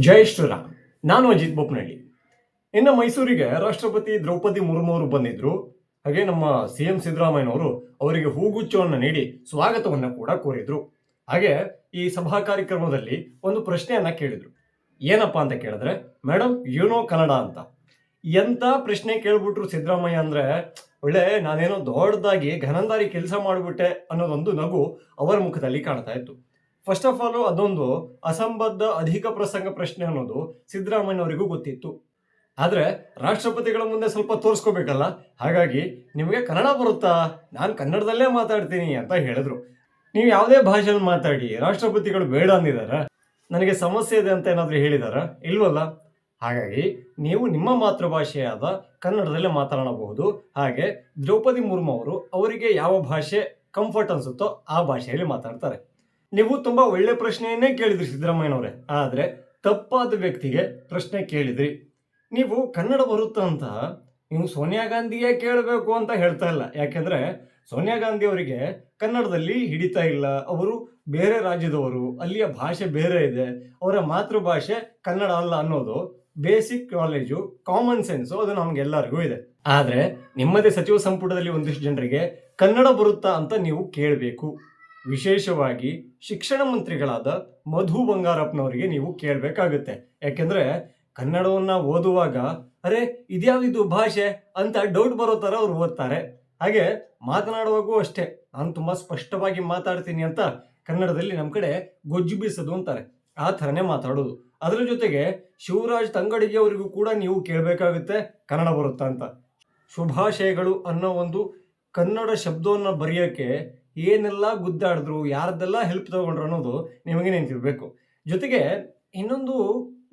ಜೈ ಶ್ರೀರಾಮ್. ನಾನು ಅಜಿತ್ ಬೊಪ್ಪನಹಳ್ಳಿ ಇನ್ನು ಮೈಸೂರಿಗೆ ರಾಷ್ಟ್ರಪತಿ ದ್ರೌಪದಿ ಮುರ್ಮು ಅವರು ಬಂದಿದ್ರು. ಹಾಗೆ ನಮ್ಮ ಸಿ ಎಂ ಸಿದ್ದರಾಮಯ್ಯನವರು ಅವರಿಗೆ ಹೂಗುಚ್ಚವನ್ನು ನೀಡಿ ಸ್ವಾಗತವನ್ನು ಕೂಡ ಕೋರಿದ್ರು. ಹಾಗೆ ಈ ಸಭಾ ಕಾರ್ಯಕ್ರಮದಲ್ಲಿ ಒಂದು ಪ್ರಶ್ನೆಯನ್ನ ಕೇಳಿದ್ರು. ಏನಪ್ಪಾ ಅಂತ ಕೇಳಿದ್ರೆ ಮೇಡಮ್ ಯುನೋ ಕನ್ನಡ ಅಂತ. ಎಂತ ಪ್ರಶ್ನೆ ಕೇಳ್ಬಿಟ್ರು ಸಿದ್ದರಾಮಯ್ಯ ಅಂದ್ರೆ, ಒಳ್ಳೆ, ನಾನೇನೋ ದೊಡ್ಡದಾಗಿ ಘನಂದಾರಿ ಕೆಲಸ ಮಾಡಿಬಿಟ್ಟೆ ಅನ್ನೋದೊಂದು ನಗು ಅವರ ಮುಖದಲ್ಲಿ ಕಾಣ್ತಾ ಇತ್ತು. ಫಸ್ಟ್ ಆಫ್ ಆಲ್ ಅದೊಂದು ಅಸಂಬದ್ಧ ಅಧಿಕ ಪ್ರಸಂಗ ಪ್ರಶ್ನೆ ಅನ್ನೋದು ಸಿದ್ದರಾಮಯ್ಯನವರಿಗೂ ಗೊತ್ತಿತ್ತು. ಆದ್ರೆ ರಾಷ್ಟ್ರಪತಿಗಳ ಮುಂದೆ ಸ್ವಲ್ಪ ತೋರಿಸ್ಕೋಬೇಕಲ್ಲ? ಹಾಗಾಗಿ ನಿಮಗೆ ಕನ್ನಡ ಬರುತ್ತಾ? ನಾನು ಕನ್ನಡದಲ್ಲೇ ಮಾತಾಡ್ತೀನಿ ಅಂತ ಹೇಳಿದ್ರು. ನೀವು ಯಾವುದೇ ಭಾಷೆಯಲ್ಲಿ ಮಾತಾಡಿ, ರಾಷ್ಟ್ರಪತಿಗಳು ಬೇಡ ಅಂದಿದಾರ? ನನಗೆ ಸಮಸ್ಯೆ ಇದೆ ಅಂತ ಏನಾದರೂ ಹೇಳಿದಾರ? ಇಲ್ವಲ್ಲ? ಹಾಗಾಗಿ ನೀವು ನಿಮ್ಮ ಮಾತೃಭಾಷೆಯಾದ ಕನ್ನಡದಲ್ಲೇ ಮಾತನಾಡಬಹುದು ಹಾಗೆ ದ್ರೌಪದಿ ಮುರ್ಮು ಅವರು ಅವರಿಗೆ ಯಾವ ಭಾಷೆ ಕಂಫರ್ಟ್ ಅನ್ಸುತ್ತೋ ಆ ಭಾಷೆಯಲ್ಲಿ ಮಾತಾಡ್ತಾರೆ. ನೀವು ತುಂಬಾ ಒಳ್ಳೆ ಪ್ರಶ್ನೆಯನ್ನೇ ಕೇಳಿದ್ರಿ ಸಿದ್ದರಾಮಯ್ಯನವರೇ. ಆದ್ರೆ ತಪ್ಪಾದ ವ್ಯಕ್ತಿಗೆ ಪ್ರಶ್ನೆ ಕೇಳಿದ್ರಿ. ನೀವು ಕನ್ನಡ ಬರುತ್ತಾ ಅಂತ ನೀವು ಸೋನಿಯಾ ಗಾಂಧಿಯೇ ಕೇಳಬೇಕು ಅಂತ ಹೇಳ್ತಾ ಇಲ್ಲ. ಯಾಕೆಂದ್ರೆ ಸೋನಿಯಾ ಗಾಂಧಿ ಅವರಿಗೆ ಕನ್ನಡದಲ್ಲಿ ಹಿಡಿತಾ ಇಲ್ಲ. ಅವರು ಬೇರೆ ರಾಜ್ಯದವರು, ಅಲ್ಲಿಯ ಭಾಷೆ ಬೇರೆ ಇದೆ. ಅವರ ಮಾತೃಭಾಷೆ ಕನ್ನಡ ಅಲ್ಲ ಅನ್ನೋದು ಬೇಸಿಕ್ ನಾಲೆಜು ಕಾಮನ್ ಸೆನ್ಸು ಅದು ನಮ್ಗೆಲ್ಲರಿಗೂ ಇದೆ. ಆದ್ರೆ ನಿಮ್ಮದೇ ಸಚಿವ ಸಂಪುಟದಲ್ಲಿ ಒಂದಿಷ್ಟು ಜನರಿಗೆ ಕನ್ನಡ ಬರುತ್ತಾ ಅಂತ ನೀವು ಕೇಳಬೇಕು. ವಿಶೇಷವಾಗಿ ಶಿಕ್ಷಣ ಮಂತ್ರಿಗಳಾದ ಮಧು ಬಂಗಾರಪ್ಪನವರಿಗೆ ನೀವು ಕೇಳಬೇಕಾಗುತ್ತೆ. ಯಾಕೆಂದ್ರೆ ಕನ್ನಡವನ್ನ ಓದುವಾಗ, ಅರೆ, ಇದ್ಯಾವಿದು ಭಾಷೆ? ಅಂತ ಡೌಟ್ ಬರೋ ಥರ ಅವ್ರು ಓದ್ತಾರೆ. ಹಾಗೆ ಮಾತನಾಡುವಾಗೂ ಅಷ್ಟೇ. ನಾನು ತುಂಬಾ ಸ್ಪಷ್ಟವಾಗಿ ಮಾತಾಡ್ತೀನಿ ಅಂತ ಕನ್ನಡದಲ್ಲಿ ನಮ್ಮ ಕಡೆ ಗೊಜ್ಜು ಬೀಸೋದು ಅಂತಾರೆ. ಆ ಥರನೇ ಮಾತಾಡೋದು. ಅದರ ಜೊತೆಗೆ ಶಿವರಾಜ್ ತಂಗಡಿಗೆ ಅವರಿಗೂ ಕೂಡ ನೀವು ಕೇಳಬೇಕಾಗುತ್ತೆ ಕನ್ನಡ ಬರುತ್ತಾ ಅಂತ. ಶುಭಾಶಯಗಳು ಅನ್ನೋ ಒಂದು ಕನ್ನಡ ಶಬ್ದವನ್ನು ಬರೆಯೋಕ್ಕೆ ಏನೆಲ್ಲ ಗುದ್ದಾಡಿದ್ರು, ಯಾರ್ದೆಲ್ಲ ಹೆಲ್ಪ್ ತಗೊಂಡ್ರು ಅನ್ನೋದು ನಿಮಗೆ ನೆನಪಿರ್ಬೇಕು. ಜೊತೆಗೆ ಇನ್ನೊಂದು,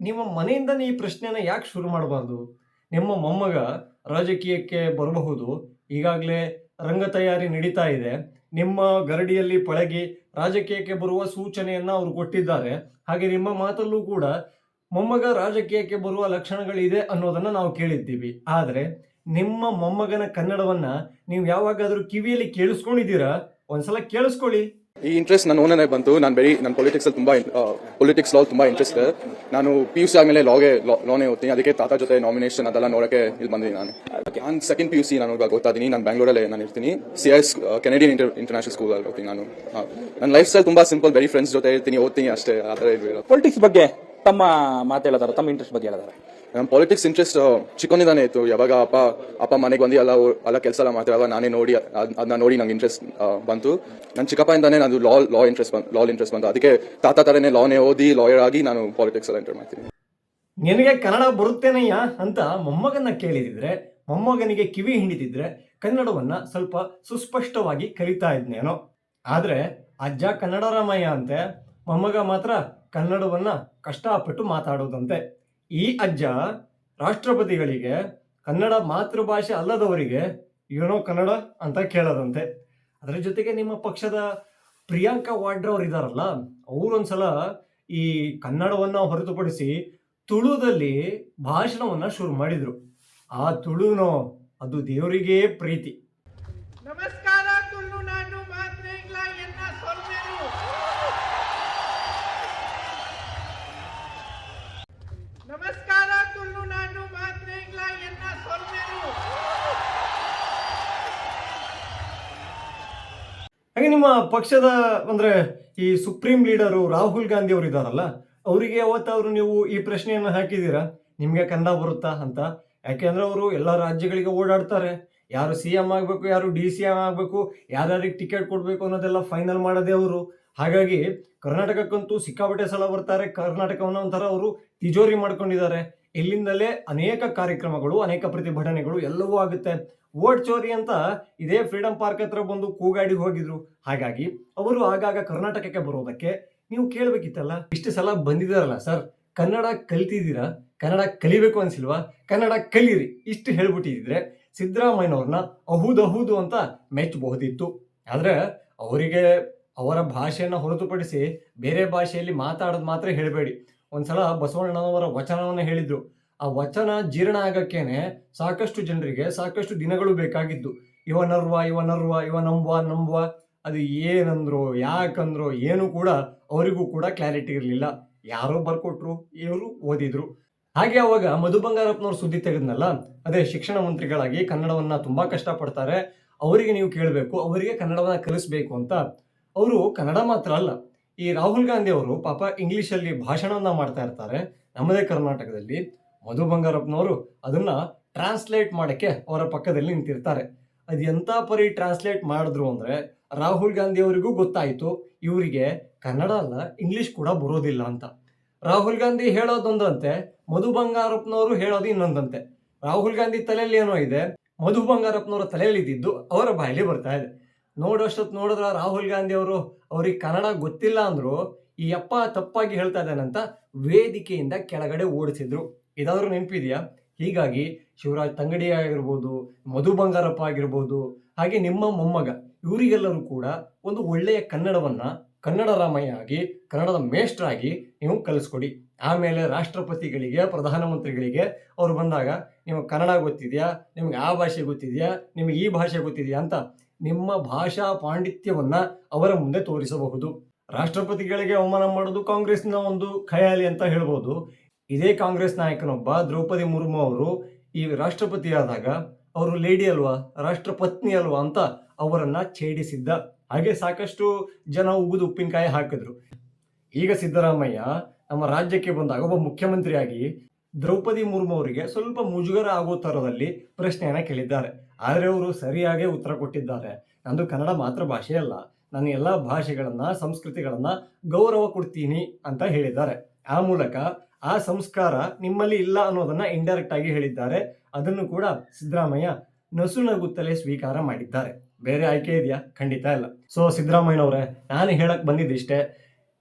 ನಿಮ್ಮ ಮನೆಯಿಂದ ಈ ಪ್ರಶ್ನೆನ ಯಾಕೆ ಶುರು ಮಾಡಬಾರ್ದು? ನಿಮ್ಮ ಮೊಮ್ಮಗ ರಾಜಕೀಯಕ್ಕೆ ಬರಬಹುದು, ಈಗಾಗಲೇ ರಂಗ ತಯಾರಿ ನಡೀತಾ ಇದೆ. ನಿಮ್ಮ ಗರಡಿಯಲ್ಲಿ ಪಳಗಿ ರಾಜಕೀಯಕ್ಕೆ ಬರುವ ಸೂಚನೆಯನ್ನ ಅವರು ಕೊಟ್ಟಿದ್ದಾರೆ. ಹಾಗೆ ನಿಮ್ಮ ಮಾತಲ್ಲೂ ಕೂಡ ಮೊಮ್ಮಗ ರಾಜಕೀಯಕ್ಕೆ ಬರುವ ಲಕ್ಷಣಗಳಿದೆ ಅನ್ನೋದನ್ನ ನಾವು ಕೇಳಿದ್ದೀವಿ. ಆದರೆ ನಿಮ್ಮ ಮೊಮ್ಮಗನ ಕನ್ನಡವನ್ನ ನೀವು ಯಾವಾಗಾದರೂ ಕಿವಿಯಲ್ಲಿ ಕೇಳಿಸ್ಕೊಂಡಿದ್ದೀರಾ? ಒಂದ್ಸಲ ಕೇಳಿಸ್ಕೊಳ್ಳಿ. ಈ ಇಂಟ್ರೆಸ್ಟ್ ನನ್ನ ಓನೇ ಬಂತು. ನಾನು ಬೆರಿ ನನ್ನ ಪೊಲಿಟಿಕ್ಸ್ ಅಲ್ಲಿ ತುಂಬಾ ಪೊಲಿಟಿಕ್ಸ್ ಲಾ ತುಂಬಾ ಇಂಟ್ರೆಸ್ಟ್ ನಾನು ಪಿ ಯು ಸಿ ಆದ್ಮೇಲೆ ಲಾಗೆ ಲಾನೇ ಓದ್ತೀನಿ. ಅದಕ್ಕೆ ತಾತ ಜೊತೆ ನಾಮಿನೇಷನ್ ಅದೆಲ್ಲ ನೋಡಕ್ಕೆ ಇಲ್ಲಿ ಬಂದಿದ್ದೀನಿ ನಾನು. ನಾನು ಸೆಕೆಂಡ್ ಪಿ ಯು ಸಿ ನಾನು ಇವಾಗ ಓದ್ತಾ ಇದ್ದೀನಿ ನಾನು ಬ್ಯಾಂಗ್ಳೂರಲ್ಲೇ ನಾನು ಇರ್ತೀನಿ. C S Canadian inter international school ಅಲ್ಲಿ ಓದ್ತೀನಿ ನಾನು. ನನ್ನ ಲೈಫ್ ಸ್ಟೈಲ್ ತುಂಬಾ ಸಿಂಪಲ್ ಬರೀ ಫ್ರೆಂಡ್ಸ್ ಜೊತೆ ಇರ್ತೀನಿ ಓದ್ತೀನಿ ಅಷ್ಟೇ. ಆ ಥರ ಪೊಲಿಟಿಕ್ಸ್ ಬಗ್ಗೆ ತಮ್ಮ ಮಾತು ಹೇಳಿದಾರೆ ತಮ್ಮ ಇಂಟ್ರೆಸ್ಟ್ ಬಗ್ಗೆ ಹೇಳಿದಾರೆ ನಮ್ಮ ಪಾಲಿಟಿಕ್ಸ್ ಇಂಟ್ರೆಸ್ಟ್ ಚಿಕ್ಕನಿಂದಾನೇ ಇತ್ತು ಯಾವಾಗ ಅಪ್ಪ ಅಪ್ಪ ಮನೆಗೆ ಬಂದು ಎಲ್ಲ ಎಲ್ಲ ಕೆಲಸ ಎಲ್ಲ ಮಾಡ್ತಾವಾಗ ನಾನೇ ನೋಡಿ, ಅದ್- ಅದನ್ನ ನೋಡಿ ನಂಗೆ ಇಂಟ್ರೆಸ್ಟ್ ಬಂತು. ನನ್ನ ಚಿಕ್ಕಪ್ಪಯಿಂದಾನೇ ನಾನು ಲಾ ಲಾ ಇಂಟ್ರೆಸ್ಟ್ ಬಂತು ಲಾ ಇಂಟ್ರೆಸ್ಟ್ ಬಂತು. ಅದಕ್ಕೆ ತಾತ ಥರನೇ ಲಾನೇ ಓದಿ ಲಾಯರ್ ಆಗಿ ನಾನು ಪಾಲಿಟಿಕ್ಸ್ ಎಲ್ಲ ಎಂಟರ್ ಮಾಡ್ತೀನಿ. ನಿನಗೆ ಕನ್ನಡ ಬರುತ್ತೇನಯ್ಯ ಅಂತ ಮೊಮ್ಮಗನ್ನ ಕೇಳಿದಿದ್ರೆ, ಮೊಮ್ಮಗನಿಗೆ ಕಿವಿ ಹಿಂಡಿದಿದ್ರೆ ಕನ್ನಡವನ್ನ ಸ್ವಲ್ಪ ಸುಸ್ಪಷ್ಟವಾಗಿ ಕಲಿತಾ ಇದ್ನೇನೋ. ಆದ್ರೆ ಅಜ್ಜ ಕನ್ನಡ ರಾಮಯ್ಯ ಅಂತೆ, ಮೊಮ್ಮಗ ಮಾತ್ರ ಕನ್ನಡವನ್ನ ಕಷ್ಟಪಟ್ಟು ಮಾತಾಡೋದಂತೆ. ಈ ಅಜ್ಜ ರಾಷ್ಟ್ರಪತಿಗಳಿಗೆ ಕನ್ನಡ ಮಾತೃಭಾಷೆ ಅಲ್ಲದವರಿಗೆ ಏನೋ ಕನ್ನಡ ಅಂತ ಕೇಳೋದಂತೆ. ಅದರ ಜೊತೆಗೆ ನಿಮ್ಮ ಪಕ್ಷದ ಪ್ರಿಯಾಂಕಾ ವಾಡ್ರಾ ಅವರು ಇದಾರಲ್ಲ, ಅವರೊಂದ್ಸಲ ಈ ಕನ್ನಡವನ್ನ ಹೊರತುಪಡಿಸಿ ತುಳುದಲ್ಲಿ ಭಾಷಣವನ್ನ ಶುರು ಮಾಡಿದ್ರು. ಆ ತುಳುನೋ ಅದು ದೇವರಿಗೇ ಪ್ರೀತಿ. ನಮಸ್ಕಾರ ಹಾಗೆ ನಿಮ್ಮ ಪಕ್ಷದ ಅಂದ್ರೆ ಈ ಸುಪ್ರೀಂ ಲೀಡರು ರಾಹುಲ್ ಗಾಂಧಿ ಅವರು ಇದ್ದಾರಲ್ಲ, ಅವರಿಗೆ ಯಾವತ್ತಾದ್ರು ನೀವು ಈ ಪ್ರಶ್ನೆಯನ್ನ ಹಾಕಿದ್ದೀರಾ? ನಿಮ್ಗೆ ಕಂದ ಬರುತ್ತಾ ಅಂತ? ಯಾಕೆಂದ್ರೆ ಅವರು ಎಲ್ಲ ರಾಜ್ಯಗಳಿಗೆ ಓಡಾಡ್ತಾರೆ. ಯಾರು ಸಿ ಎಂ ಆಗಬೇಕು, ಯಾರು ಡಿ ಸಿ ಎಂ ಆಗಬೇಕು, ಯಾರ್ಯಾರಿಗೆ ಟಿಕೆಟ್ ಕೊಡಬೇಕು ಅನ್ನೋದೆಲ್ಲ ಫೈನಲ್ ಮಾಡೋದೇ ಅವರು. ಹಾಗಾಗಿ ಕರ್ನಾಟಕಕ್ಕಂತೂ ಸಿಕ್ಕಾಪಟ್ಟೆ ಸಲ ಬರ್ತಾರೆ. ಕರ್ನಾಟಕವನ್ನು ಒಂಥರ ಅವರು ತಿಜೋರಿ ಮಾಡ್ಕೊಂಡಿದ್ದಾರೆ. ಇಲ್ಲಿಂದಲೇ ಅನೇಕ ಕಾರ್ಯಕ್ರಮಗಳು, ಅನೇಕ ಪ್ರತಿಭಟನೆಗಳು ಎಲ್ಲವೂ ಆಗುತ್ತೆ. ವೋಟ್ ಚೋರಿ ಅಂತ ಇದೇ ಫ್ರೀಡಂ ಪಾರ್ಕ್ ಹತ್ರ ಬಂದು ಕೂಗಾಡಿ ಹೋಗಿದ್ರು. ಹಾಗಾಗಿ ಅವರು ಆಗಾಗ ಕರ್ನಾಟಕಕ್ಕೆ ಬರೋದಕ್ಕೆ ನೀವು ಕೇಳಬೇಕಿತ್ತಲ್ಲ? ಇಷ್ಟು ಸಲ ಬಂದಿದಾರಲ್ಲ ಸರ್. ಕನ್ನಡ ಕಲ್ತಿದ್ದೀರಾ? ಕನ್ನಡ ಕಲಿಬೇಕು ಅನ್ಸಿಲ್ವಾ? ಕನ್ನಡ ಕಲೀರಿ. ಇಷ್ಟು ಹೇಳ್ಬಿಟ್ಟಿದ್ರೆ ಸಿದ್ದರಾಮಯ್ಯನವ್ರನ್ನ ಅಹುದಹುದು ಅಂತ ಮೆಚ್ಚಬಹುದಿತ್ತು. ಆದ್ರೆ ಅವರಿಗೆ ಅವರ ಭಾಷೆಯನ್ನು ಹೊರತುಪಡಿಸಿ ಬೇರೆ ಭಾಷೆಯಲ್ಲಿ ಮಾತಾಡೋದು ಮಾತ್ರ ಹೇಳಬೇಡಿ. ಒಂದ್ಸಲ ಬಸವಣ್ಣನವರ ವಚನವನ್ನು ಹೇಳಿದ್ರು. ಆ ವಚನ ಜೀರ್ಣ ಆಗಕ್ಕೇನೆ ಸಾಕಷ್ಟು ಜನರಿಗೆ ಸಾಕಷ್ಟು ದಿನಗಳು ಬೇಕಾಗಿದ್ದು. ಇವ ನರ್ವ ಇವ ನರ್ವ, ಇವ ನಂಬುವ ನಂಬುವ ಅದು ಏನಂದ್ರು, ಯಾಕಂದ್ರು, ಏನು ಕೂಡ ಅವರಿಗೂ ಕೂಡ ಕ್ಲಾರಿಟಿ ಇರಲಿಲ್ಲ. ಯಾರೋ ಬರ್ಕೊಟ್ರು, ಇವರು ಓದಿದ್ರು. ಹಾಗೆ ಅವಾಗ ಮಧು ಬಂಗಾರಪ್ಪನವ್ರು ಸುದ್ದಿ ತೆಗೆದ್ನಲ್ಲ, ಅದೇ ಶಿಕ್ಷಣ ಮಂತ್ರಿಗಳಾಗಿ ಕನ್ನಡವನ್ನ ತುಂಬಾ ಕಷ್ಟಪಡ್ತಾರೆ. ಅವರಿಗೆ ನೀವು ಕೇಳಬೇಕು, ಅವರಿಗೆ ಕನ್ನಡವನ್ನ ಕಲಿಸ್ಬೇಕು ಅಂತ. ಅವರು ಕನ್ನಡ ಮಾತ್ರ ಅಲ್ಲ, ಈ ರಾಹುಲ್ ಗಾಂಧಿ ಅವರು ಪಾಪ ಇಂಗ್ಲಿಷಲ್ಲಿ ಭಾಷಣವನ್ನ ಮಾಡ್ತಾ ಇರ್ತಾರೆ. ನಮ್ಮದೇ ಕರ್ನಾಟಕದಲ್ಲಿ. ಮಧು ಬಂಗಾರಪ್ಪನವರು ಅದನ್ನ ಟ್ರಾನ್ಸ್ಲೇಟ್ ಮಾಡಕ್ಕೆ ಅವರ ಪಕ್ಕದಲ್ಲಿ ನಿಂತಿರ್ತಾರೆ. ಅದು ಎಂಥ ಪರಿ ಟ್ರಾನ್ಸ್ಲೇಟ್ ಮಾಡಿದ್ರು ಅಂದ್ರೆ ರಾಹುಲ್ ಗಾಂಧಿ ಅವರಿಗೂ ಗೊತ್ತಾಯ್ತು, ಇವರಿಗೆ ಕನ್ನಡ ಅಲ್ಲ ಇಂಗ್ಲಿಷ್ ಕೂಡ ಬರೋದಿಲ್ಲ ಅಂತ. ರಾಹುಲ್ ಗಾಂಧಿ ಹೇಳೋದೊಂದಂತೆ, ಮಧು ಬಂಗಾರಪ್ಪನವರು ಹೇಳೋದು ಇನ್ನೊಂದಂತೆ. ರಾಹುಲ್ ಗಾಂಧಿ ತಲೆಯಲ್ಲಿ ಏನೋ ಇದೆ, ಮಧು ಬಂಗಾರಪ್ಪನವರ ತಲೆಯಲ್ಲಿ ಇದ್ದಿದ್ದು ಅವರ ಬಾಯಲ್ಲಿ ಬರ್ತಾ ಇದೆ. ನೋಡೋಷ್ಟೊತ್ತು ನೋಡಿದ್ರ ರಾಹುಲ್ ಗಾಂಧಿ ಅವರು ಅವ್ರಿಗೆ ಕನ್ನಡ ಗೊತ್ತಿಲ್ಲ ಅಂದ್ರು, ಈ ಅಪ್ಪ ತಪ್ಪಾಗಿ ಹೇಳ್ತಾ ಇದ್ದಾನಂತ ವೇದಿಕೆಯಿಂದ ಕೆಳಗಡೆ ಓಡಿಸಿದ್ರು. ಇದಾದ್ರೂ ನೆನಪಿದೆಯಾ? ಹೀಗಾಗಿ ಶಿವರಾಜ್ ತಂಗಡಿ ಆಗಿರ್ಬೋದು, ಮಧು ಬಂಗಾರಪ್ಪ ಆಗಿರ್ಬೋದು, ಹಾಗೆ ನಿಮ್ಮ ಮೊಮ್ಮಗ, ಇವರಿಗೆಲ್ಲರೂ ಕೂಡ ಒಂದು ಒಳ್ಳೆಯ ಕನ್ನಡವನ್ನ ಕನ್ನಡ ರಾಮಯ್ಯ ಆಗಿ, ಕನ್ನಡದ ಮೇಷ್ಟ್ರಾಗಿ ನೀವು ಕಲಿಸ್ಕೊಡಿ. ಆಮೇಲೆ ರಾಷ್ಟ್ರಪತಿಗಳಿಗೆ, ಪ್ರಧಾನಮಂತ್ರಿಗಳಿಗೆ ಅವ್ರು ಬಂದಾಗ, ನಿಮಗೆ ಕನ್ನಡ ಗೊತ್ತಿದೆಯಾ? ನಿಮ್ಗೆ ಆ ಭಾಷೆ ಗೊತ್ತಿದೆಯಾ? ನಿಮಗೆ ಈ ಭಾಷೆ ಗೊತ್ತಿದೆಯಾ? ಅಂತ ನಿಮ್ಮ ಭಾಷಾ ಪಾಂಡಿತ್ಯವನ್ನ ಅವರ ಮುಂದೆ ತೋರಿಸಬಹುದು. ರಾಷ್ಟ್ರಪತಿಗಳಿಗೆ ಅವಮಾನ ಮಾಡೋದು ಕಾಂಗ್ರೆಸ್ನ ಒಂದು ಖಯಾಲಿ ಅಂತ ಹೇಳ್ಬೋದು. ಇದೇ ಕಾಂಗ್ರೆಸ್ ನಾಯಕನೊಬ್ಬ ದ್ರೌಪದಿ ಮುರ್ಮು ಅವರು ಈ ರಾಷ್ಟ್ರಪತಿ ಆದಾಗ ಅವರು ಲೇಡಿ ಅಲ್ವಾ, ರಾಷ್ಟ್ರಪತ್ನಿ ಅಲ್ವಾ ಅಂತ ಅವರನ್ನ ಛೇಡಿಸಿದ್ದ. ಹಾಗೆ ಸಾಕಷ್ಟು ಜನ ಉಗಿದು ಉಪ್ಪಿನಕಾಯಿ ಹಾಕಿದ್ರು. ಈಗ ಸಿದ್ದರಾಮಯ್ಯ ನಮ್ಮ ರಾಜ್ಯಕ್ಕೆ ಬಂದಾಗ ಒಬ್ಬ ಮುಖ್ಯಮಂತ್ರಿಯಾಗಿ ದ್ರೌಪದಿ ಮುರ್ಮು ಅವರಿಗೆ ಸ್ವಲ್ಪ ಮುಜುಗರ ಆಗೋ ಥರದಲ್ಲಿ ಪ್ರಶ್ನೆಯನ್ನು ಕೇಳಿದ್ದಾರೆ. ಆದರೆ ಅವರು ಸರಿಯಾಗಿ ಉತ್ತರ ಕೊಟ್ಟಿದ್ದಾರೆ. ನಂದು ಕನ್ನಡ ಮಾತ್ರ ಭಾಷೆ ಅಲ್ಲ. ನಾನು ಎಲ್ಲ ಭಾಷೆಗಳನ್ನ, ಸಂಸ್ಕೃತಿಗಳನ್ನ ಗೌರವ ಕೊಡ್ತೀನಿ ಅಂತ ಹೇಳಿದ್ದಾರೆ. ಆ ಮೂಲಕ ಆ ಸಂಸ್ಕಾರ ನಿಮ್ಮಲ್ಲಿ ಇಲ್ಲ ಅನ್ನೋದನ್ನ ಇಂಡೈರೆಕ್ಟ್ ಆಗಿ ಹೇಳಿದ್ದಾರೆ. ಅದನ್ನು ಕೂಡ ಸಿದ್ದರಾಮಯ್ಯ ನಸು ನಗುತ್ತಲೇ ಸ್ವೀಕಾರ ಮಾಡಿದ್ದಾರೆ. ಬೇರೆ ಆಯ್ಕೆ ಇದೆಯಾ? ಖಂಡಿತ ಇಲ್ಲ. ಸೊ ಸಿದ್ದರಾಮಯ್ಯನವರೇ, ನಾನು ಹೇಳಕ್ ಬಂದಿದ್ದಿಷ್ಟೇ,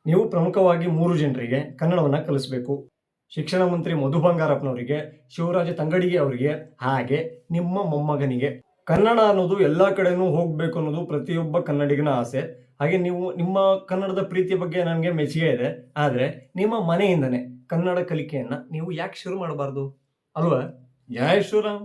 ನೀವು ಪ್ರಮುಖವಾಗಿ ಮೂರು ಜನರಿಗೆ ಕನ್ನಡವನ್ನ ಕಲಿಸ್ಬೇಕು. ಶಿಕ್ಷಣ ಮಂತ್ರಿ ಮಧು ಬಂಗಾರಪ್ಪನವರಿಗೆ, ಶಿವರಾಜ ತಂಗಡಿಗೆ ಅವರಿಗೆ, ಹಾಗೆ ನಿಮ್ಮ ಮೊಮ್ಮಗನಿಗೆ. ಕನ್ನಡ ಅನ್ನೋದು ಎಲ್ಲ ಕಡೆನೂ ಹೋಗಬೇಕು ಅನ್ನೋದು ಪ್ರತಿಯೊಬ್ಬ ಕನ್ನಡಿಗನ ಆಸೆ. ಹಾಗೆ ನೀವು ನಿಮ್ಮ ಕನ್ನಡದ ಪ್ರೀತಿಯ ಬಗ್ಗೆ ನನಗೆ ಮೆಚ್ಚುಗೆ ಇದೆ. ಆದರೆ ನಿಮ್ಮ ಮನೆಯಿಂದನೇ ಕನ್ನಡ ಕಲಿಕೆಯನ್ನು ನೀವು ಯಾಕೆ ಶುರು ಮಾಡಬಾರ್ದು? ಅಲ್ವಾ? ಜಯ ಶ್ರೀರಾಮ್